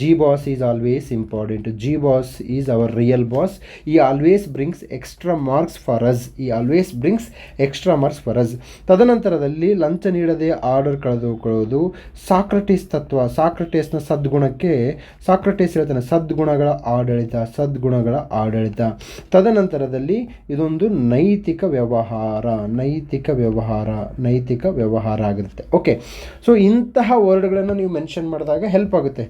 G boss is always important G boss is our real boss ಈ always brings extra marks for us ಈ always brings extra marks for us ತದನಂತರದಲ್ಲಿ ಲಂಚ ನೀಡದೆ ಆರ್ಡರ್ ಕಳೆದುಕೊಳ್ಳೋದು ಸಾಕ್ರಟೀಸ್ ತತ್ವ. ಸಾಕ್ರಟೀಸ್ನ ಸದ್ಗುಣಕ್ಕೆ, ಸಾಕ್ರಟೀಸ್ ಹೇಳ್ತಾನೆ, ಸದ್ಗುಣಗಳ ಆಡಳಿತ ಸದ್ಗುಣಗಳ ಆಡಳಿತ. ತದನಂತರದಲ್ಲಿ ಇದೊಂದು ನೈತಿಕ ವ್ಯವಹಾರ ನೈತಿಕ ವ್ಯವಹಾರ ನೈತಿಕ ವ್ಯವಹಾರ ಆಗಿರುತ್ತೆ ಓಕೆ ಸೊ ಇಂತಹ ವರ್ಡ್ಗಳನ್ನು ನೀವು ಮೆನ್ಷನ್ ಮಾಡಿದಾಗ ಹೆಲ್ಪ್ ಆಗುತ್ತೆ.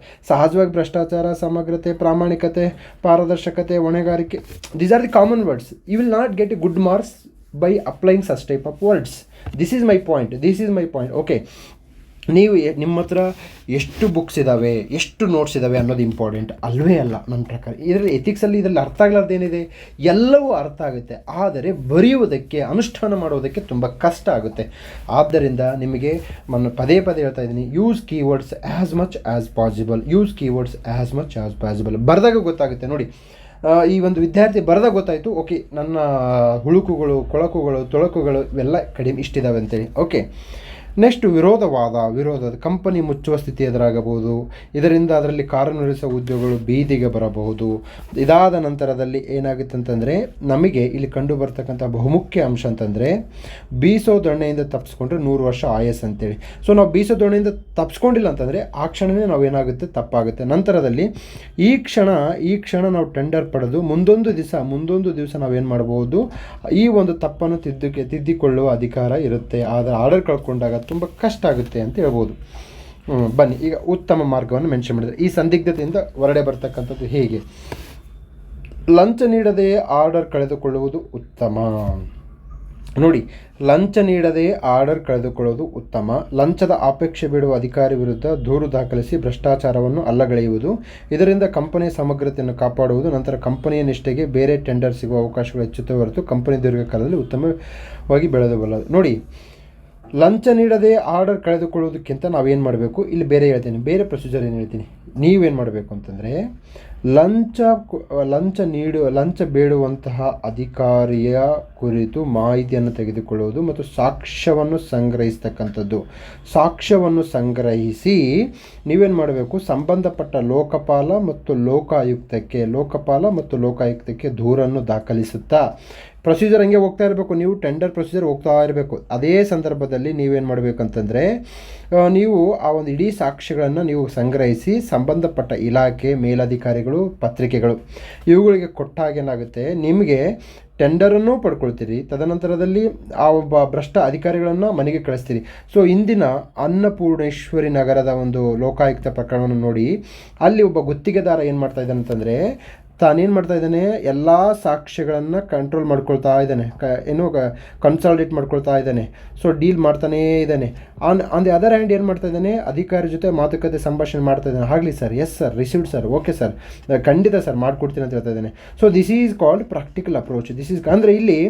ಸಹಜವಾಗಿ ಭ್ರಷ್ಟಾಚಾರ ಸಮಗ್ರತೆ ಪ್ರಾಮಾಣಿಕತೆ ಪಾರದರ್ಶಕತೆ ಹೊಣೆಗಾರಿಕೆ these are the common words you will not get a good marks by applying such type of words this is my point this is my point okay ನೀವು ನಿಮ್ಮ ಹತ್ರ ಎಷ್ಟು ಬುಕ್ಸ್ ಇದ್ದಾವೆ ಎಷ್ಟು ನೋಟ್ಸ್ ಇದ್ದಾವೆ ಅನ್ನೋದು ಇಂಪಾರ್ಟೆಂಟ್ ಅಲ್ವೇ ಅಲ್ಲ ನನ್ನ ಪ್ರಕಾರ. ಇದರಲ್ಲಿ ಎಥಿಕ್ಸಲ್ಲಿ ಇದರಲ್ಲಿ ಅರ್ಥ ಆಗಲಾರ್ದೇನಿದೆ ಎಲ್ಲವೂ ಅರ್ಥ ಆಗುತ್ತೆ. ಆದರೆ ಬರೆಯುವುದಕ್ಕೆ, ಅನುಷ್ಠಾನ ಮಾಡುವುದಕ್ಕೆ ತುಂಬ ಕಷ್ಟ ಆಗುತ್ತೆ. ಆದ್ದರಿಂದ ನಿಮಗೆ ನಾನು ಪದೇ ಪದೇ ಹೇಳ್ತಾ ಇದ್ದೀನಿ use keywords as much as possible use keywords as much as possible ಬರೆದಾಗ ಗೊತ್ತಾಗುತ್ತೆ. ನೋಡಿ ಈ ಒಂದು ವಿದ್ಯಾರ್ಥಿ ಬರೆದಾಗ ಗೊತ್ತಾಯಿತು ಓಕೆ ನನ್ನ ಹುಳುಕುಗಳು, ಕೊಳಕುಗಳು, ತೊಳಕುಗಳು ಇವೆಲ್ಲ ಕಡಿಮೆ ಇಷ್ಟಿದ್ದಾವೆ ಅಂತೇಳಿ. ಓಕೆ ನೆಕ್ಸ್ಟ್ ವಿರೋಧವಾದ, ವಿರೋಧದ ಕಂಪನಿ ಮುಚ್ಚುವ ಸ್ಥಿತಿ ಎದುರಾಗಬಹುದು. ಇದರಿಂದ ಅದರಲ್ಲಿ ಕಾರ್ಯನಿರ್ವಹಿಸುವ ಉದ್ಯೋಗಗಳು ಬೀದಿಗೆ ಬರಬಹುದು. ಇದಾದ ನಂತರದಲ್ಲಿ ಏನಾಗುತ್ತೆ ಅಂತಂದರೆ, ನಮಗೆ ಇಲ್ಲಿ ಕಂಡು ಬರ್ತಕ್ಕಂಥ ಬಹುಮುಖ್ಯ ಅಂಶ ಅಂತಂದರೆ, ಬೀಸೋ ದೊಣ್ಣೆಯಿಂದ ತಪ್ಪಿಸ್ಕೊಂಡ್ರೆ ನೂರು ವರ್ಷ ಆಯಸ್ ಅಂತೇಳಿ. ಸೊ ನಾವು ಬೀಸೋ ದೊಣ್ಣೆಯಿಂದ ತಪ್ಪಿಸ್ಕೊಂಡಿಲ್ಲ ಅಂತಂದರೆ, ಆ ಕ್ಷಣವೇ ನಾವು ಏನಾಗುತ್ತೆ? ತಪ್ಪಾಗುತ್ತೆ. ನಂತರದಲ್ಲಿ ಈ ಕ್ಷಣ ಈ ಕ್ಷಣ ನಾವು ಟೆಂಡರ್ ಪಡೆದು ಮುಂದೊಂದು ದಿವಸ ಮುಂದೊಂದು ದಿವಸ ನಾವೇನು ಮಾಡ್ಬೋದು? ಈ ಒಂದು ತಪ್ಪನ್ನು ತಿದ್ದಕ್ಕೆ ತಿದ್ದಿಕೊಳ್ಳುವ ಅಧಿಕಾರ ಇರುತ್ತೆ. ಆದರೆ ಆರ್ಡರ್ ಕಳ್ಕೊಂಡಾಗ ತುಂಬ ಕಷ್ಟ ಆಗುತ್ತೆ ಅಂತ ಹೇಳ್ಬೋದು. ಬನ್ನಿ, ಈಗ ಉತ್ತಮ ಮಾರ್ಗವನ್ನು ಮೆನ್ಷನ್ ಮಾಡಿದರೆ ಈ ಸಂದಿಗ್ಧತೆಯಿಂದ ಹೊರಡೆ ಬರ್ತಕ್ಕಂಥದ್ದು ಹೇಗೆ? ಲಂಚ ನೀಡದೆ ಆರ್ಡರ್ ಕಳೆದುಕೊಳ್ಳುವುದು ಉತ್ತಮ. ನೋಡಿ, ಲಂಚ ನೀಡದೆ ಆರ್ಡರ್ ಕಳೆದುಕೊಳ್ಳುವುದು ಉತ್ತಮ. ಲಂಚದ ಅಪೇಕ್ಷೆ ಬಿಡುವ ಅಧಿಕಾರಿ ವಿರುದ್ಧ ದೂರು ದಾಖಲಿಸಿ ಭ್ರಷ್ಟಾಚಾರವನ್ನು ಅಲ್ಲಗಳೆಯುವುದು. ಇದರಿಂದ ಕಂಪನಿಯ ಸಮಗ್ರತೆಯನ್ನು ಕಾಪಾಡುವುದು. ನಂತರ ಕಂಪನಿಯ ನಿಷ್ಠೆಗೆ ಬೇರೆ ಟೆಂಡರ್ ಸಿಗುವ ಅವಕಾಶಗಳು ಹೆಚ್ಚುತ್ತವೆ ಹೊರತು ಕಂಪನಿ ದೀರ್ಘಕಾಲದಲ್ಲಿ ಉತ್ತಮವಾಗಿ ಬೆಳೆದು ಬಲ್ಲದು ನೋಡಿ ಲಂಚ ನೀಡದೆ ಆರ್ಡರ್ ಕಳೆದುಕೊಳ್ಳೋದಕ್ಕಿಂತ ನಾವೇನು ಮಾಡಬೇಕು? ಇಲ್ಲಿ ಬೇರೆ ಹೇಳ್ತೀನಿ. ಬೇರೆ ಪ್ರೊಸೀಜರ್ ಏನು ಹೇಳ್ತೀನಿ? ನೀವೇನು ಮಾಡಬೇಕು ಅಂತಂದರೆ, ಲಂಚ ಲಂಚ ನೀಡು, ಲಂಚ ಬೇಡುವಂತಹ ಅಧಿಕಾರಿಯ ಕುರಿತು ಮಾಹಿತಿಯನ್ನು ತೆಗೆದುಕೊಳ್ಳುವುದು ಮತ್ತು ಸಾಕ್ಷ್ಯವನ್ನು ಸಂಗ್ರಹಿಸ್ತಕ್ಕಂಥದ್ದು. ಸಾಕ್ಷ್ಯವನ್ನು ಸಂಗ್ರಹಿಸಿ ನೀವೇನು ಮಾಡಬೇಕು? ಸಂಬಂಧಪಟ್ಟ ಲೋಕಪಾಲ ಮತ್ತು ಲೋಕಾಯುಕ್ತಕ್ಕೆ, ಲೋಕಪಾಲ ಮತ್ತು ಲೋಕಾಯುಕ್ತಕ್ಕೆ ದೂರನ್ನು ದಾಖಲಿಸುತ್ತಾ ಪ್ರೊಸೀಜರ್ ಹಂಗೆ ಹೋಗ್ತಾ ಇರಬೇಕು, ನೀವು ಟೆಂಡರ್ ಪ್ರೊಸೀಜರ್ ಹೋಗ್ತಾ ಇರಬೇಕು. ಅದೇ ಸಂದರ್ಭದಲ್ಲಿ ನೀವೇನು ಮಾಡಬೇಕಂತಂದರೆ ನೀವು ಆ ಒಂದು ಇಡೀ ಸಾಕ್ಷ್ಯಗಳನ್ನು ನೀವು ಸಂಗ್ರಹಿಸಿ ಸಂಬಂಧಪಟ್ಟ ಇಲಾಖೆ, ಮೇಲಧಿಕಾರಿಗಳು, ಪತ್ರಿಕೆಗಳು, ಇವುಗಳಿಗೆ ಕೊಟ್ಟಾಗ ಏನಾಗುತ್ತೆ, ನಿಮಗೆ ಟೆಂಡರನ್ನು ಪಡ್ಕೊಳ್ತೀರಿ, ತದನಂತರದಲ್ಲಿ ಆ ಒಬ್ಬ ಭ್ರಷ್ಟ ಅಧಿಕಾರಿಗಳನ್ನು ಮನೆಗೆ ಕಳಿಸ್ತೀರಿ. ಸೊ ಇಂದಿನ ಅನ್ನಪೂರ್ಣೇಶ್ವರಿ ನಗರದ ಒಂದು ಲೋಕಾಯುಕ್ತ ಪ್ರಕರಣವನ್ನು ನೋಡಿ, ಅಲ್ಲಿ ಒಬ್ಬ ಗುತ್ತಿಗೆದಾರ ಏನು ಮಾಡ್ತಾ ಇದ್ದಾನೆ ಅಂತಂದರೆ ತಾನೇನು ಮಾಡ್ತಾ ಇದ್ದಾನೆ? ಎಲ್ಲ ಸಾಕ್ಷ್ಯಗಳನ್ನು ಕಂಟ್ರೋಲ್ ಮಾಡ್ಕೊಳ್ತಾ ಇದ್ದಾನೆ. ಕ, ಏನು ಕನ್ಸಾಲ್ಡೇಟ್ ಮಾಡ್ಕೊಳ್ತಾ ಇದ್ದಾನೆ. ಸೊ ಡೀಲ್ ಮಾಡ್ತಾನೇ ಇದ್ದಾನೆ. On on the other hand ಏನು ಮಾಡ್ತಾ ಇದ್ದಾನೆ? ಅಧಿಕಾರಿ ಜೊತೆ ಮಾತುಕತೆ, ಸಂಭಾಷಣೆ ಮಾಡ್ತಾ ಇದ್ದಾನೆ. ಆಗಲಿ sir yes sir received sir okay sir ಖಂಡಿತ ಸರ್ ಮಾಡ್ಕೊಡ್ತೀನಿ ಅಂತ ಹೇಳ್ತಾ ಇದ್ದಾನೆ. So this is called practical approach this is ಅಂದರೆ ಇಲ್ಲಿ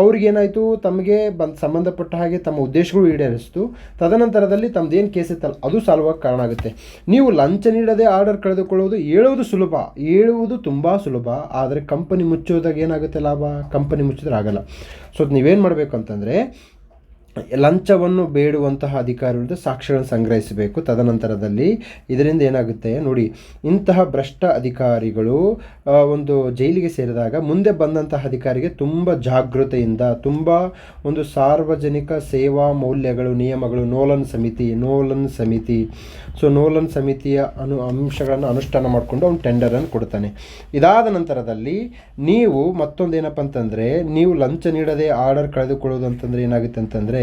ಅವ್ರಿಗೇನಾಯಿತು? ತಮಗೆ ಬಂದು ಸಂಬಂಧಪಟ್ಟ ಹಾಗೆ ತಮ್ಮ ಉದ್ದೇಶಗಳು ಈಡೇರಿಸ್ತು. ತದನಂತರದಲ್ಲಿ ತಮ್ಮದೇನು ಕೇಸ್ ಇತ್ತಲ್ಲ, ಅದು ಸಾಲ್ವ್ ಕಾರಣ ಆಗುತ್ತೆ. ನೀವು ಲಂಚ ನೀಡದೆ ಆರ್ಡರ್ ಕಳೆದುಕೊಳ್ಳೋದು ಹೇಳುವುದು ಸುಲಭ. ಹೇಳುವುದು ತುಂಬ ಸುಲಭ. ಆದರೆ ಕಂಪನಿ ಮುಚ್ಚೋದಾಗ ಏನಾಗುತ್ತೆ ಲಾಭ? ಕಂಪನಿ ಮುಚ್ಚಿದ್ರೆ ಆಗಲ್ಲ. ಸೊ ನೀವೇನು ಮಾಡಬೇಕು ಅಂತಂದರೆ ಲಂಚವನ್ನು ಬೇಡುವಂತಹ ಅಧಿಕಾರಿಗಳಿಂದ ಸಾಕ್ಷ್ಯಗಳನ್ನು ಸಂಗ್ರಹಿಸಬೇಕು. ತದನಂತರದಲ್ಲಿ ಇದರಿಂದ ಏನಾಗುತ್ತೆ ನೋಡಿ, ಇಂತಹ ಭ್ರಷ್ಟ ಅಧಿಕಾರಿಗಳು ಒಂದು ಜೈಲಿಗೆ ಸೇರಿದಾಗ ಮುಂದೆ ಬಂದಂತಹ ಅಧಿಕಾರಿಗೆ ತುಂಬ ಜಾಗೃತೆಯಿಂದ, ತುಂಬ ಒಂದು ಸಾರ್ವಜನಿಕ ಸೇವಾ ಮೌಲ್ಯಗಳು, ನಿಯಮಗಳು, ನೋಲನ್ ಸಮಿತಿ ನೋಲನ್ ಸಮಿತಿ. ಸೊ ನೋಲನ್ ಸಮಿತಿಯ ಅನು, ಅಂಶಗಳನ್ನು ಅನುಷ್ಠಾನ ಮಾಡಿಕೊಂಡು ಅವನು ಟೆಂಡರನ್ನು ಕೊಡ್ತಾನೆ. ಇದಾದ ನಂತರದಲ್ಲಿ ನೀವು ಮತ್ತೊಂದು ಏನಪ್ಪ ಅಂತಂದರೆ ನೀವು ಲಂಚ ನೀಡದೆ ಆರ್ಡರ್ ಕಳೆದುಕೊಳ್ಳೋದು ಅಂತಂದರೆ ಏನಾಗುತ್ತೆ ಅಂತಂದರೆ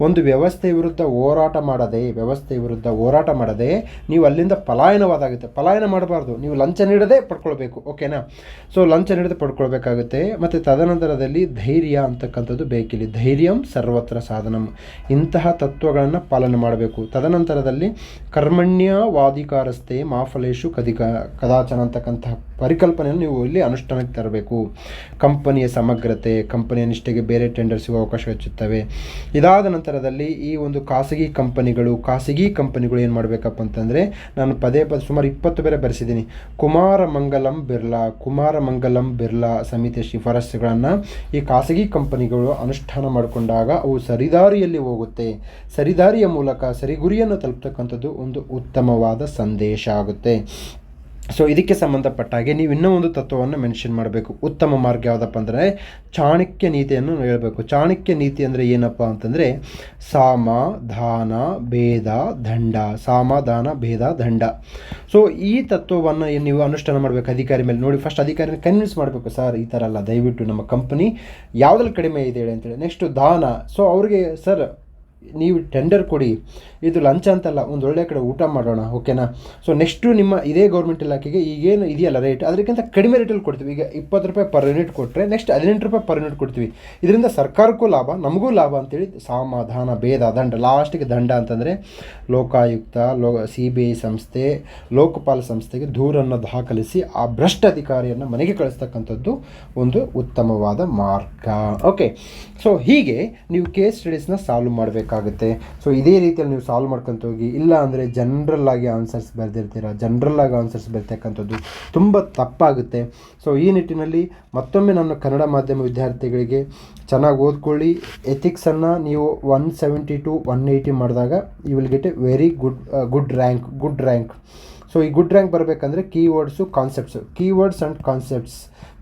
ಒಂದು ವ್ಯವಸ್ಥೆ ವಿರುದ್ಧ ಹೋರಾಟ ಮಾಡದೆ, ವ್ಯವಸ್ಥೆ ವಿರುದ್ಧ ಹೋರಾಟ ಮಾಡದೆ, ನೀವು ಅಲ್ಲಿಂದ ಪಲಾಯನವಾದಾಗುತ್ತೆ. ಪಲಾಯನ ಮಾಡಬಾರ್ದು. ನೀವು ಲಂಚ ನೀಡದೆ ಪಡ್ಕೊಳ್ಬೇಕು. ಓಕೆನಾ? ಸೊ ಲಂಚ ನೀಡದೆ ಪಡ್ಕೊಳ್ಬೇಕಾಗುತ್ತೆ. ಮತ್ತು ತದನಂತರದಲ್ಲಿ ಧೈರ್ಯ ಅಂತಕ್ಕಂಥದ್ದು ಬೇಕಿಲ್ಲಿ. ಧೈರ್ಯಂ ಸರ್ವತ್ರ ಸಾಧನಂ. ಇಂತಹ ತತ್ವಗಳನ್ನು ಪಾಲನೆ ಮಾಡಬೇಕು. ತದನಂತರದಲ್ಲಿ ಕರ್ಮಣ್ಯವಾಧಿಕಾರಸ್ಥೆ ಮಾಫಲೇಶು ಕದಿಕ ಕದಾಚನ ಅಂತಕ್ಕಂತಹ ಪರಿಕಲ್ಪನೆಯನ್ನು ನೀವು ಇಲ್ಲಿ ಅನುಷ್ಠಾನಕ್ಕೆ ತರಬೇಕು. ಕಂಪನಿಯ ಸಮಗ್ರತೆ, ಕಂಪನಿಯ ನಿಷ್ಠೆಗೆ ಬೇರೆ ಟೆಂಡರ್ ಸಿಗುವ ಅವಕಾಶ ಹೆಚ್ಚುತ್ತವೆ. ಇದಾದ ನಂತರದಲ್ಲಿ ಈ ಒಂದು ಖಾಸಗಿ ಕಂಪನಿಗಳು ಖಾಸಗಿ ಕಂಪನಿಗಳು ಏನು ಮಾಡಬೇಕಪ್ಪ ಅಂತಂದರೆ, ನಾನು ಪದೇ ಪದೇ ಸುಮಾರು ಇಪ್ಪತ್ತು ಬೇರೆ ಬರೆಸಿದ್ದೀನಿ. ಕುಮಾರಮಂಗಲಂ ಬಿರ್ಲಾ ಕುಮಾರಮಂಗಲಂ ಬಿರ್ಲಾ ಸಮಿತಿಯ ಶಿಫಾರಸುಗಳನ್ನು ಈ ಖಾಸಗಿ ಕಂಪನಿಗಳು ಅನುಷ್ಠಾನ ಮಾಡಿಕೊಂಡಾಗ ಅವು ಸರಿದಾರಿಯಲ್ಲಿ ಹೋಗುತ್ತೆ. ಸರಿದಾರಿಯ ಮೂಲಕ ಸರಿಗುರಿಯನ್ನು ತಲುಪ್ತಕ್ಕಂಥದ್ದು ಒಂದು ಉತ್ತಮವಾದ ಸಂದೇಶ ಆಗುತ್ತೆ. ಸೊ ಇದಕ್ಕೆ ಸಂಬಂಧಪಟ್ಟ ಹಾಗೆ ನೀವು ಇನ್ನೂ ಒಂದು ತತ್ವವನ್ನು ಮೆನ್ಷನ್ ಮಾಡಬೇಕು. ಉತ್ತಮ ಮಾರ್ಗ ಯಾವುದಪ್ಪ ಅಂದರೆ ಚಾಣಕ್ಯ ನೀತಿಯನ್ನು ಹೇಳಬೇಕು. ಚಾಣಕ್ಯ ನೀತಿ ಅಂದರೆ ಏನಪ್ಪ ಅಂತಂದರೆ ಸಾಮ, ದಾನ, ಭೇದ, ದಂಡ. ಸಾಮ, ದಾನ, ಭೇದ, ದಂಡ. ಸೊ ಈ ತತ್ವವನ್ನು ನೀವು ಅನುಷ್ಠಾನ ಮಾಡಬೇಕು ಅಧಿಕಾರಿ ಮೇಲೆ. ನೋಡಿ ಫಸ್ಟ್ ಅಧಿಕಾರಿನ ಕನ್ವಿನ್ಸ್ ಮಾಡಬೇಕು. ಸರ್ ಈ ಥರ ಅಲ್ಲ. ದಯವಿಟ್ಟು ನಮ್ಮ ಕಂಪನಿ ಯಾವುದ್ರಲ್ಲಿ ಕಡಿಮೆ ಇದೆ ಹೇಳಿ ಅಂತೇಳಿ. ನೆಕ್ಸ್ಟು ದಾನ. ಸೊ ಅವ್ರಿಗೆ ಸರ್ ನೀವು ಟೆಂಡರ್ ಕೊಡಿ. ಇದು ಲಂಚ ಅಂತಲ್ಲ, ಒಂದು ಒಳ್ಳೆ ಕಡೆ ಊಟ ಮಾಡೋಣ ಓಕೆನಾ ಸೊ ನೆಕ್ಸ್ಟು ನಿಮ್ಮ ಇದೇ ಗೌರ್ಮೆಂಟ್ ಇಲಾಖೆಗೆ ಈಗೇನು ಇದೆಯಲ್ಲ ರೇಟ್ ಅದಕ್ಕಿಂತ ಕಡಿಮೆ ರೇಟಲ್ಲಿ ಕೊಡ್ತೀವಿ. ಈಗ ಇಪ್ಪತ್ತು ರೂಪಾಯಿ ಪರ್ ಯೂನಿಟ್ ಕೊಟ್ಟರೆ ನೆಕ್ಸ್ಟ್ ಹದಿನೆಂಟು ರೂಪಾಯಿ ಪರ್ ಯೂನಿಟ್ ಕೊಡ್ತೀವಿ. ಇದರಿಂದ ಸರ್ಕಾರಕ್ಕೂ ಲಾಭ, ನಮಗೂ ಲಾಭ ಅಂತೇಳಿ ಸಮಾಧಾನ, ಭೇದ, ದಂಡ. ಲಾಸ್ಟಿಗೆ ದಂಡ ಅಂತಂದರೆ ಲೋಕಾಯುಕ್ತ, ಲೋ ಸಿ ಬಿ ಐ ಸಂಸ್ಥೆ, ಲೋಕಪಾಲ ಸಂಸ್ಥೆಗೆ ದೂರನ್ನು ದಾಖಲಿಸಿ ಆ ಭ್ರಷ್ಟ ಅಧಿಕಾರಿಯನ್ನು ಮನೆಗೆ ಕಳಿಸ್ತಕ್ಕಂಥದ್ದು ಒಂದು ಉತ್ತಮವಾದ ಮಾರ್ಗ. ಓಕೆ ಸೊ ಹೀಗೆ ನೀವು ಕೇಸ್ ಸ್ಟಡೀಸ್ನ ಸಾಲ್ವ್ ಮಾಡಬೇಕಾಗುತ್ತೆ ಸೊ ಇದೇ ರೀತಿಯಲ್ಲಿ ನೀವು ಸಾಲ್ವ್ ಮಾಡ್ಕೊಂತ ಹೋಗಿ, ಇಲ್ಲ ಅಂದರೆ ಜನರಲ್ ಆಗಿ ಆನ್ಸರ್ಸ್ ಬರೆದಿರ್ತೀರ. ಜನ್ರಲ್ಲಾಗಿ ಆನ್ಸರ್ಸ್ ಬರ್ತಕ್ಕಂಥದ್ದು ತುಂಬ ತಪ್ಪಾಗುತ್ತೆ. ಸೊ ಈ ನಿಟ್ಟಿನಲ್ಲಿ ಮತ್ತೊಮ್ಮೆ ನನ್ನ ಕನ್ನಡ ಮಾಧ್ಯಮ ವಿದ್ಯಾರ್ಥಿಗಳಿಗೆ ಚೆನ್ನಾಗಿ ಓದ್ಕೊಳ್ಳಿ. ಎಥಿಕ್ಸನ್ನು ನೀವು one seventy to one eighty ಮಾಡಿದಾಗ you will get a very good good rank good rank so ಈ ಗುಡ್ ರ್ಯಾಂಕ್ ಬರಬೇಕಂದ್ರೆ keywords concepts keywords and concepts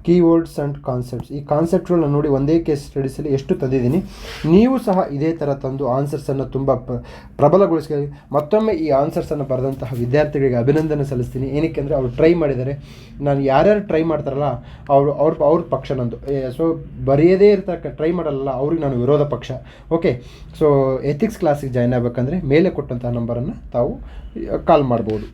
keywords and concepts ಈ ಕಾನ್ಸೆಪ್ಟ್ಗಳನ್ನ ನೋಡಿ ಒಂದೇ ಕೇಸ್ ಸ್ಟಡೀಸಲ್ಲಿ ಎಷ್ಟು ತಂದಿದ್ದೀನಿ. ನೀವು ಸಹ ಇದೇ ಥರ ತಂದು ಆನ್ಸರ್ಸನ್ನು ತುಂಬ ಪ್ರ ಪ್ರಬಲಗೊಳಿಸಿ ಮತ್ತೊಮ್ಮೆ ಈ ಆನ್ಸರ್ಸನ್ನು ಬರೆದಂತಹ ವಿದ್ಯಾರ್ಥಿಗಳಿಗೆ ಅಭಿನಂದನೆ ಸಲ್ಲಿಸ್ತೀನಿ. ಏನಕ್ಕೆ ಅಂದರೆ ಅವ್ರು ಟ್ರೈ ಮಾಡಿದರೆ ನಾನು ಯಾರ್ಯಾರು ಟ್ರೈ ಮಾಡ್ತಾರಲ್ಲ, ಅವರು, ಅವ್ರ ಅವ್ರ ಪಕ್ಷ ನಂದು. ಸೊ ಬರೆಯದೇ ಇರ್ತಕ್ಕ ಟ್ರೈ ಮಾಡಲ್ಲ ಅವ್ರಿಗೆ ನಾನು ವಿರೋಧ ಪಕ್ಷ. ಓಕೆ ಸೊ ಎಥಿಕ್ಸ್ ಕ್ಲಾಸಿಗೆ ಜಾಯ್ನ್ ಆಗಬೇಕಂದ್ರೆ ಮೇಲೆ ಕೊಟ್ಟಂತಹ ನಂಬರನ್ನು ತಾವು ಕಾಲ್ ಮಾಡ್ಬೋದು.